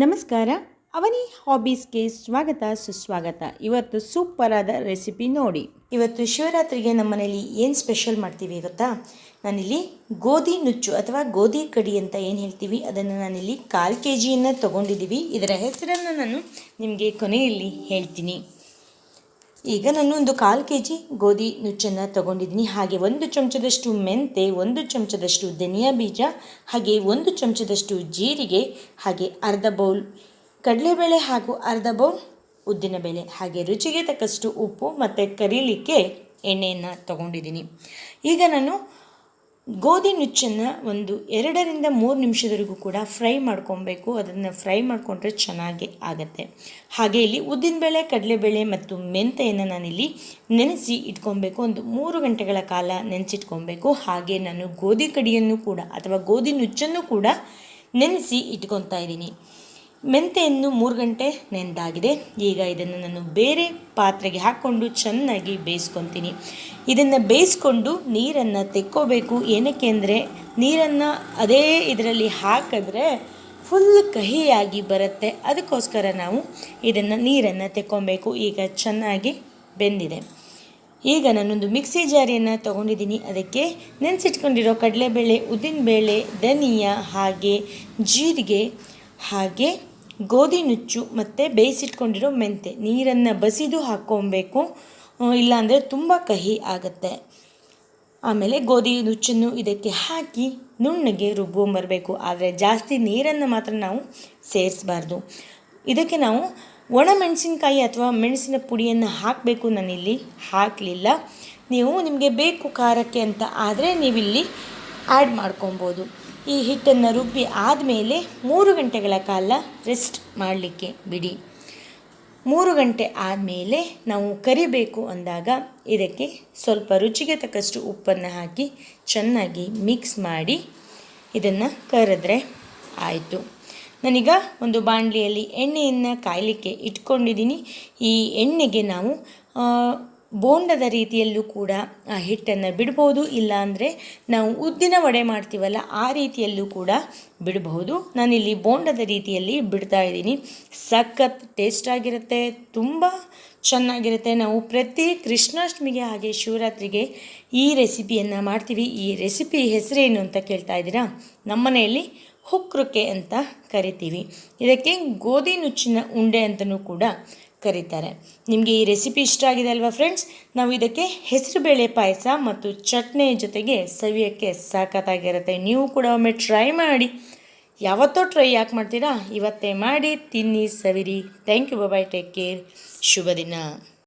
ನಮಸ್ಕಾರ. ಅವನಿ ಹಾಬೀಸ್ಗೆ ಸ್ವಾಗತ, ಸುಸ್ವಾಗತ. ಇವತ್ತು ಸೂಪರ್ ಆದ ರೆಸಿಪಿ ನೋಡಿ. ಇವತ್ತು ಶಿವರಾತ್ರಿಗೆ ನಮ್ಮ ಮನೆಯಲ್ಲಿ ಏನು ಸ್ಪೆಷಲ್ ಮಾಡ್ತೀವಿ ಗೊತ್ತಾ? ನಾನಿಲ್ಲಿ ಗೋಧಿ ನುಚ್ಚು ಅಥವಾ ಗೋಧಿ ಕಡಿ ಅಂತ ಏನು ಹೇಳ್ತೀವಿ, ಅದನ್ನು ನಾನಿಲ್ಲಿ ಕಾಲು ಕೆ ಜಿಯನ್ನು ತೊಗೊಂಡಿದ್ದೀವಿ. ಇದರ ಹೆಸರನ್ನು ನಾನು ನಿಮಗೆ ಕೊನೆಯಲ್ಲಿ ಹೇಳ್ತೀನಿ. ಈಗ ನಾನು ಒಂದು ಕಾಲು ಕೆ ಜಿ ಗೋಧಿ ನುಚ್ಚನ್ನು ತಗೊಂಡಿದ್ದೀನಿ ಹಾಗೆ ಒಂದು ಚಮಚದಷ್ಟು ಮೆಂತೆ, ಒಂದು ಚಮಚದಷ್ಟು ಧನಿಯಾ ಬೀಜ, ಹಾಗೆ ಒಂದು ಚಮಚದಷ್ಟು ಜೀರಿಗೆ, ಹಾಗೆ ಅರ್ಧ ಬೌಲ್ ಕಡಲೆಬೇಳೆ ಹಾಗೂ ಅರ್ಧ ಬೌಲ್ ಉದ್ದಿನಬೇಳೆ ಹಾಗೆ ರುಚಿಗೆ ತಕ್ಕಷ್ಟು ಉಪ್ಪು ಮತ್ತು ಕರೀಲಿಕ್ಕೆ ಎಣ್ಣೆಯನ್ನು ತಗೊಂಡಿದ್ದೀನಿ. ಈಗ ನಾನು ಗೋಧಿ ನುಚ್ಚನ್ನು ಒಂದು ಎರಡರಿಂದ ಮೂರು ನಿಮಿಷದವರೆಗೂ ಕೂಡ ಫ್ರೈ ಮಾಡ್ಕೊಬೇಕು. ಅದನ್ನು ಫ್ರೈ ಮಾಡಿಕೊಂಡ್ರೆ ಚೆನ್ನಾಗಿ ಆಗುತ್ತೆ. ಹಾಗೆ ಇಲ್ಲಿ ಉದ್ದಿನಬೇಳೆ ಕಡಲೆಬೇಳೆ ಮತ್ತು ಮೆಂತೆಯನ್ನು ನಾನಿಲ್ಲಿ ನೆನೆಸಿ ಇಟ್ಕೊಬೇಕು. ಒಂದು ಮೂರು ಗಂಟೆಗಳ ಕಾಲ ನೆನೆಸಿಟ್ಕೊಬೇಕು. ಹಾಗೆ ನಾನು ಗೋಧಿ ಕಡಿಯನ್ನು ಕೂಡ ಅಥವಾ ಗೋಧಿ ನುಚ್ಚನ್ನು ಕೂಡ ನೆನೆಸಿ ಇಟ್ಕೊತಾ ಇದ್ದೀನಿ. ಮೆಂತೆಯನ್ನು ಮೂರು ಗಂಟೆ ನೆಂದಾಗಿದೆ. ಈಗ ಇದನ್ನು ನಾನು ಬೇರೆ ಪಾತ್ರೆಗೆ ಹಾಕ್ಕೊಂಡು ಚೆನ್ನಾಗಿ ಬೇಯಿಸ್ಕೊತೀನಿ. ಇದನ್ನು ಬೇಯಿಸ್ಕೊಂಡು ನೀರನ್ನು ತೆಕ್ಕೋಬೇಕು. ಏನಕ್ಕೆ ಅಂದರೆ ನೀರನ್ನು ಅದೇ ಇದರಲ್ಲಿ ಹಾಕಿದ್ರೆ ಫುಲ್ ಕಹಿಯಾಗಿ ಬರುತ್ತೆ. ಅದಕ್ಕೋಸ್ಕರ ನಾವು ಇದನ್ನು ನೀರನ್ನು ತೆಕ್ಕೊಬೇಕು. ಈಗ ಚೆನ್ನಾಗಿ ಬೆಂದಿದೆ. ಈಗ ನಾನೊಂದು ಮಿಕ್ಸಿ ಜಾರಿಯನ್ನು ತೊಗೊಂಡಿದ್ದೀನಿ. ಅದಕ್ಕೆ ನೆನೆಸಿಟ್ಕೊಂಡಿರೋ ಕಡಲೆಬೇಳೆ, ಉದ್ದಿನಬೇಳೆ, ಧನಿಯಾ ಹಾಗೆ ಜೀರಿಗೆ ಹಾಗೆ ಗೋಧಿ ನುಚ್ಚು ಮತ್ತು ಬೇಯಿಸಿಟ್ಕೊಂಡಿರೋ ಮೆಂತೆ. ನೀರನ್ನು ಬಸಿದು ಹಾಕ್ಕೊಬೇಕು. ಇಲ್ಲಾಂದರೆ ತುಂಬ ಕಹಿ ಆಗುತ್ತೆ. ಆಮೇಲೆ ಗೋಧಿ ನುಚ್ಚನ್ನು ಇದಕ್ಕೆ ಹಾಕಿ ನುಣ್ಣಗೆ ರುಬ್ಕೊಂಬರಬೇಕು ಆದರೆ ಜಾಸ್ತಿ ನೀರನ್ನು ಮಾತ್ರ ನಾವು ಸೇರಿಸಬಾರ್ದು. ಇದಕ್ಕೆ ನಾವು ಒಣ ಮೆಣಸಿನಕಾಯಿ ಅಥವಾ ಮೆಣಸಿನ ಪುಡಿಯನ್ನು ಹಾಕಬೇಕು ನಾನಿಲ್ಲಿ. ಹಾಕಲಿಲ್ಲ. ನೀವು ನಿಮಗೆ ಬೇಕು ಖಾರಕ್ಕೆ ಅಂತ ಆದರೆ ನೀವಿಲ್ಲಿ ಆ್ಯಡ್ ಮಾಡ್ಕೊಬೋದು. ಈ ಹಿಟ್ಟನ್ನು ರುಬ್ಬಿ ಆದಮೇಲೆ ಮೂರು ಗಂಟೆಗಳ ಕಾಲ ರೆಸ್ಟ್ ಮಾಡಲಿಕ್ಕೆ ಬಿಡಿ. ಮೂರು ಗಂಟೆ ಆದಮೇಲೆ ನಾವು ಕರಿಬೇಕು ಅಂದಾಗ ಇದಕ್ಕೆ ಸ್ವಲ್ಪ ರುಚಿಗೆ ತಕ್ಕಷ್ಟು ಉಪ್ಪನ್ನು ಹಾಕಿ ಚೆನ್ನಾಗಿ ಮಿಕ್ಸ್ ಮಾಡಿ ಇದನ್ನು ಕರೆದ್ರೆ ಆಯಿತು. ನಾನೀಗ ಒಂದು ಬಾಣಲಿಯಲ್ಲಿ ಎಣ್ಣೆಯನ್ನು ಕಾಯಲಿಕ್ಕೆ ಇಟ್ಕೊಂಡಿದ್ದೀನಿ. ಈ ಎಣ್ಣೆಗೆ ನಾವು ಬೋಂಡದ ರೀತಿಯಲ್ಲೂ ಕೂಡ ಆ ಹಿಟ್ಟನ್ನು ಬಿಡ್ಬೋದು, ಇಲ್ಲಾಂದರೆ ನಾವು ಉದ್ದಿನ ವಡೆ ಮಾಡ್ತೀವಲ್ಲ, ಆ ರೀತಿಯಲ್ಲೂ ಕೂಡ ಬಿಡಬಹುದು ನಾನಿಲ್ಲಿ ಬೋಂಡದ ರೀತಿಯಲ್ಲಿ ಬಿಡ್ತಾ ಇದ್ದೀನಿ. ಸಖತ್ ಟೇಸ್ಟಾಗಿರುತ್ತೆ ತುಂಬ ಚೆನ್ನಾಗಿರುತ್ತೆ. ನಾವು ಪ್ರತಿ ಕೃಷ್ಣಾಷ್ಟಮಿಗೆ ಹಾಗೆ ಶಿವರಾತ್ರಿಗೆ ಈ ರೆಸಿಪಿಯನ್ನು ಮಾಡ್ತೀವಿ. ಈ ರೆಸಿಪಿ ಹೆಸರೇನು ಅಂತ ಕೇಳ್ತಾ ಇದ್ದೀರಾ? ನಮ್ಮನೆಯಲ್ಲಿ ಹುಕ್ರುಕೆ ಅಂತ ಕರಿತೀವಿ. ಇದಕ್ಕೆ ಗೋಧಿ ನುಚ್ಚಿನ ಉಂಡೆ ಅಂತಲೂ ಕೂಡ ಕರೀತಾರೆ. ನಿಮಗೆ ಈ ರೆಸಿಪಿ ಇಷ್ಟ ಆಗಿದೆ ಅಲ್ವಾ ಫ್ರೆಂಡ್ಸ್ ನಾವು ಇದಕ್ಕೆ ಹೆಸರುಬೇಳೆ ಪಾಯಸ ಮತ್ತು ಚಟ್ನಿ ಜೊತೆಗೆ ಸವಿಯೋಕ್ಕೆ ಸಾಕತ್ತಾಗಿರುತ್ತೆ ನೀವು ಕೂಡ ಒಮ್ಮೆ ಟ್ರೈ ಮಾಡಿ. ಯಾವತ್ತೋ ಟ್ರೈ ಯಾಕೆ ಮಾಡ್ತೀರಾ? ಇವತ್ತೇ ಮಾಡಿ, ತಿನ್ನಿ, ಸವಿರಿ. Thank you bye take care ಶುಭ ದಿನ